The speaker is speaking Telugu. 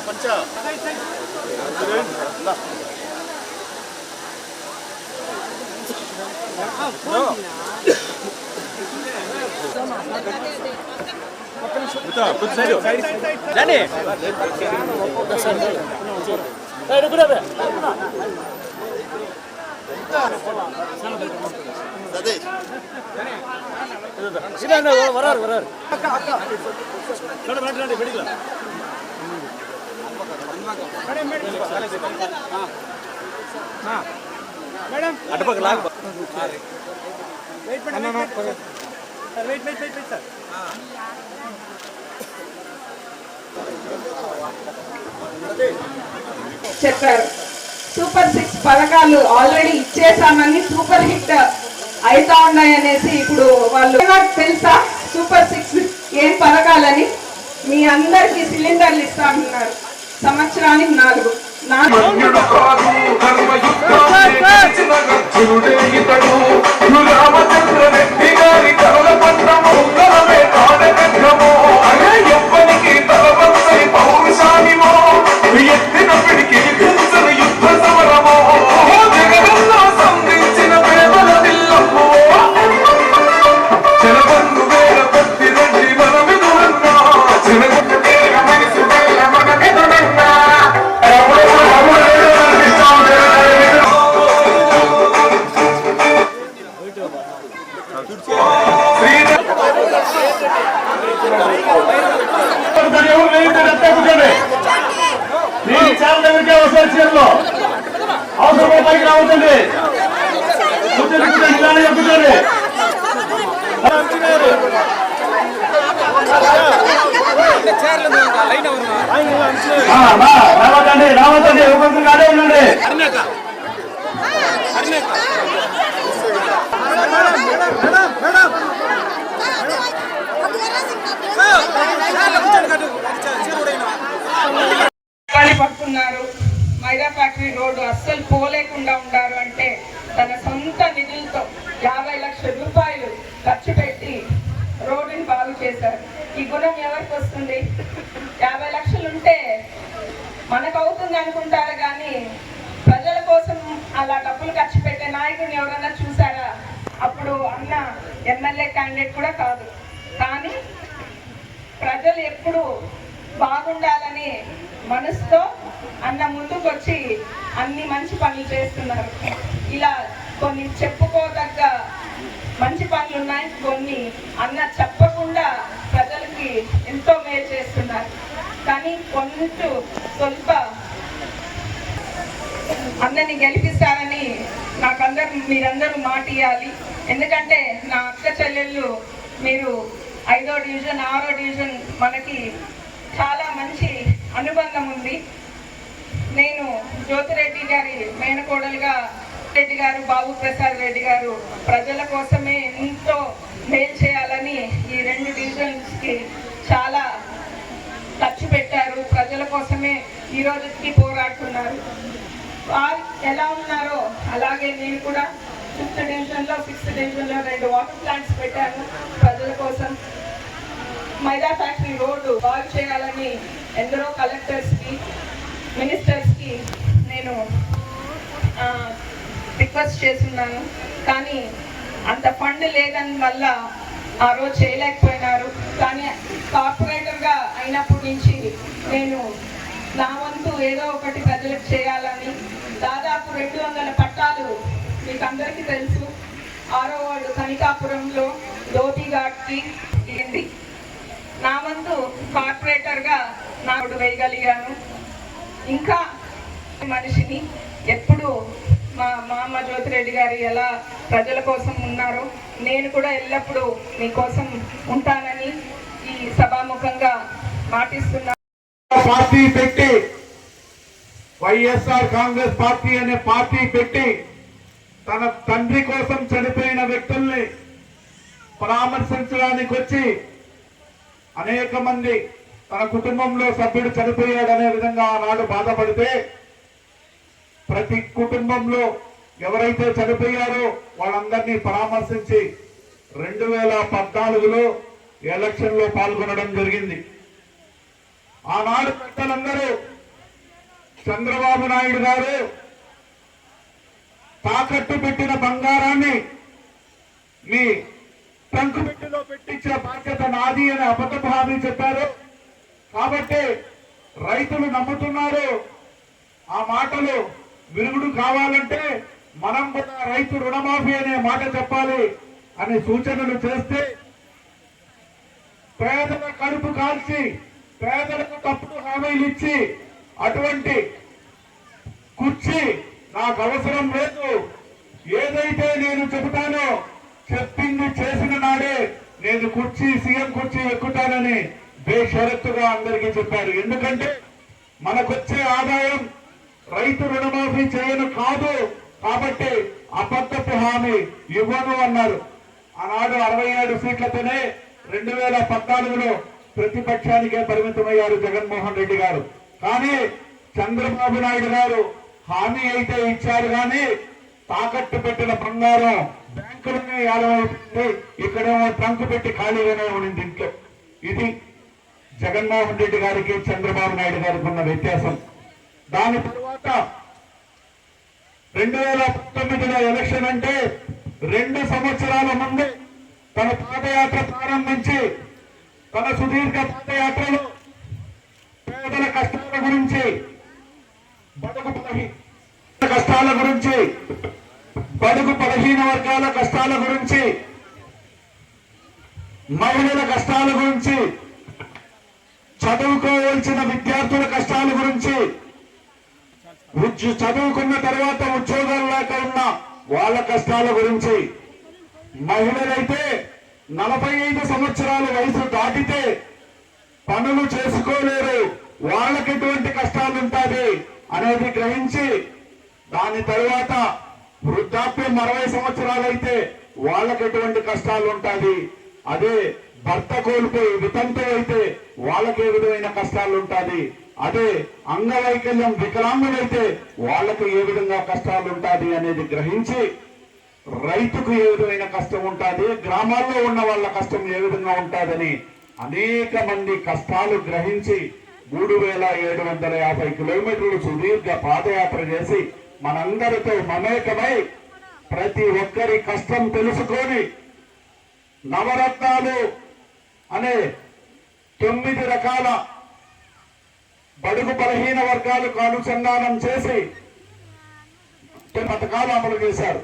पंच जाने रुक చెప్పారు. సూపర్ సిక్స్ పథకాలు ఆల్రెడీ ఇచ్చేసామని సూపర్ హిట్ అవుతా ఉన్నాయనేసి ఇప్పుడు వాళ్ళు నాకు తెలుసా? సూపర్ సిక్స్ ఏం పథకాలని మీ అందరికి సిలిండర్లు ఇస్తా ఉన్నారు సంవత్సరానికి నాలుగు. నాలుగు. పట్టుకున్నారు మైదా ఫ్యాక్టరీ రోడ్డు అస్సలు పోలేకుండా ఉండారు అంటే తన సొంత నిధులతో యాభై లక్షల రూపాయలు ఖర్చు పెట్టి రోడ్డుని బాగు చేశారు. ఈ గుణం ఎవరికి వస్తుంది? యాభై లక్షలు ఉంటే మనకు అవుతుంది అనుకుంటారు కానీ అలా డబ్బులు ఖర్చు పెట్టే నాయకుడిని ఎవరన్నా చూసారా అప్పుడు అన్న ఎమ్మెల్యే క్యాండిడేట్ కూడా కాదు. కానీ ప్రజలు ఎప్పుడు బాగుండాలని మనసుతో అన్న ముందుకు వచ్చి అన్ని మంచి పనులు చేస్తున్నారు. ఇలా కొన్ని చెప్పుకోదగ్గ మంచి పనులు ఉన్నాయి. కొన్ని అన్న చెప్పకుండా ప్రజలకి ఎంతో మేలు చేస్తున్నారు. కానీ కొంచెం స్వల్ప అన్నని గెలిపిస్తారు. నాకందరు మీరందరూ మాట ఇవ్వాలి ఎందుకంటే నా అక్క చెల్లెళ్ళు మీరు ఐదో డివిజన్ ఆరో డివిజన్ మనకి చాలా మంచి అనుబంధం ఉంది. నేను జ్యోతిరెడ్డి గారి మేనకోడలుగా రెడ్డి గారు బాబు ప్రసాద్ రెడ్డి గారు ప్రజల కోసమే ఎంతో మేలు చేయాలని ఈ రెండు డివిజన్స్కి చాలా ఖర్చు పెట్టారు. ప్రజల కోసమే ఈరోజుకి పోరాడుతున్నారు. వారు ఎలా ఉన్నారో అలాగే నేను కూడా ఫిఫ్త్ డివిజన్లో సిక్స్త్ డివిజన్లో రెండు వాటర్ ప్లాంట్స్ పెట్టాను. ప్రజల కోసం మైదా ఫ్యాక్టరీ రోడ్డు బాగు చేయాలని ఎందరో కలెక్టర్స్కి మినిస్టర్స్కి నేను రిక్వెస్ట్ చేస్తున్నాను. కానీ అంత ఫండ్ లేదని వల్ల ఆ రోజు చేయలేకపోయినారు. కానీ కార్పొరేటర్గా అయినప్పటి నుంచి నేను నా వంతు ఏదో ఒకటి ప్రజలకు చేయాలని దాదాపు రెండు వందల పట్టాలు మీకు అందరికీ తెలుసు. ఆరో వార్డు కనికాపురంలో లోబీ ఘాట్కి నా వంతు కార్పొరేటర్గా నాడు వేయగలిగాను. ఇంకా మనిషిని ఎప్పుడు మా మామ జ్యోతిరెడ్డి గారు ఎలా ప్రజల కోసం ఉన్నారో నేను కూడా ఎల్లప్పుడూ మీకోసం ఉంటానని ఈ సభాముఖంగా మాటిస్తున్నాను. పార్టీ పెట్టి వైఎస్ఆర్ కాంగ్రెస్ పార్టీ అనే పార్టీ పెట్టి తన తండ్రి కోసం చనిపోయిన వ్యక్తుల్ని పరామర్శించడానికి వచ్చి అనేక మంది తన కుటుంబంలో సభ్యుడు చనిపోయాడనే విధంగా ఆనాడు బాధపడితే ప్రతి కుటుంబంలో ఎవరైతే చనిపోయారో వాళ్ళందరినీ పరామర్శించి రెండు వేల పద్నాలుగులో ఎలక్షన్లో పాల్గొనడం జరిగింది. ఆనాడు పెద్దలందరూ చంద్రబాబు నాయుడు గారు తాకట్టు పెట్టిన బంగారాన్ని మీ ట్రంకు పెట్టిలో పెట్టించిన బాధ్యత నాది అని అబద్ధపు హామీ చెప్పారు. కాబట్టి రైతులు నమ్ముతున్నారు. ఆ మాటలు విరుగుడు కావాలంటే మనం కూడా రైతు రుణమాఫీ అనే మాట చెప్పాలి అనే సూచనలు చేస్తే పేదల కడుపు కాల్చి పేదలకు తప్పుడు హామీలు ఇచ్చి అటువంటి కుర్చీ నాకు అవసరం లేదు. ఏదైతే నేను చెబుతానో చెప్పింది చేసిన నాడే నేను కుర్చీ సీఎం కుర్చీ ఎక్కుతానని బేషరత్తుగా అందరికీ చెప్పారు. ఎందుకంటే మనకొచ్చే ఆదాయం రైతు రుణమాఫీ చేయను కాదు. కాబట్టి అబద్ధపు హామీ ఇవ్వను అన్నారు. ఆనాడు అరవై ఏడు సీట్లతోనే రెండు వేల పద్నాలుగులో ప్రతిపక్షానికే పరిమితమయ్యారు జగన్మోహన్ రెడ్డి గారు. కానీ చంద్రబాబు నాయుడు గారు హామీ అయితే ఇచ్చారు కానీ తాకట్టు పెట్టిన బంగారం బ్యాంకులనే ఏలమైపోయింది ఇక్కడేమో ట్రంక్ పెట్టి ఖాళీగానే ఉండింది ఇంట్లో. ఇది జగన్మోహన్ రెడ్డి గారికి చంద్రబాబు నాయుడు గారికి ఉన్న వ్యత్యాసం. దాని తరువాత రెండు వేల పంతొమ్మిదిలో ఎలక్షన్ అంటే రెండు సంవత్సరాల ముందు తన పాదయాత్ర ప్రారంభించి తన సుదీర్ఘ పాదయాత్రలో గురించి బడుగు బలహీన కష్టాల గురించి బడుగు బలహీన వర్గాల కష్టాల గురించి మహిళల కష్టాల గురించి చదువుకోవాల్సిన విద్యార్థుల కష్టాల గురించి చదువుకున్న తర్వాత ఉద్యోగాలు లేక ఉన్న వాళ్ళ కష్టాల గురించి మహిళలైతే నలభై ఐదు సంవత్సరాల వయసు దాటితే పనులు చేసుకోలేరు. వాళ్ళకి ఎటువంటి కష్టాలు ఉంటుంది అనేది గ్రహించి దాని తరువాత వృద్ధాప్యం అరవై సంవత్సరాలైతే వాళ్ళకి ఎటువంటి కష్టాలు ఉంటుంది అదే భర్త కోల్పోయి వితంతు అయితే వాళ్ళకి ఏ విధమైన కష్టాలు ఉంటుంది అదే అంగవైకల్యం వికలాంగులైతే వాళ్ళకు ఏ విధంగా కష్టాలు ఉంటుంది అనేది గ్రహించి రైతుకు ఏ విధమైన కష్టం ఉంటుంది? గ్రామాల్లో ఉన్న వాళ్ళ కష్టం ఏ విధంగా ఉంటుందని అనేక మంది కష్టాలు గ్రహించి మూడు వేల ఏడు వందల యాభై కిలోమీటర్లు సుదీర్ఘ పాదయాత్ర చేసి మనందరితో మమేకమై ప్రతి ఒక్కరి కష్టం తెలుసుకొని నవరత్నాలు అనే తొమ్మిది రకాల బడుగు బలహీన వర్గాలకు అనుసంధానం చేసి పథకాలు అమలు చేశారు.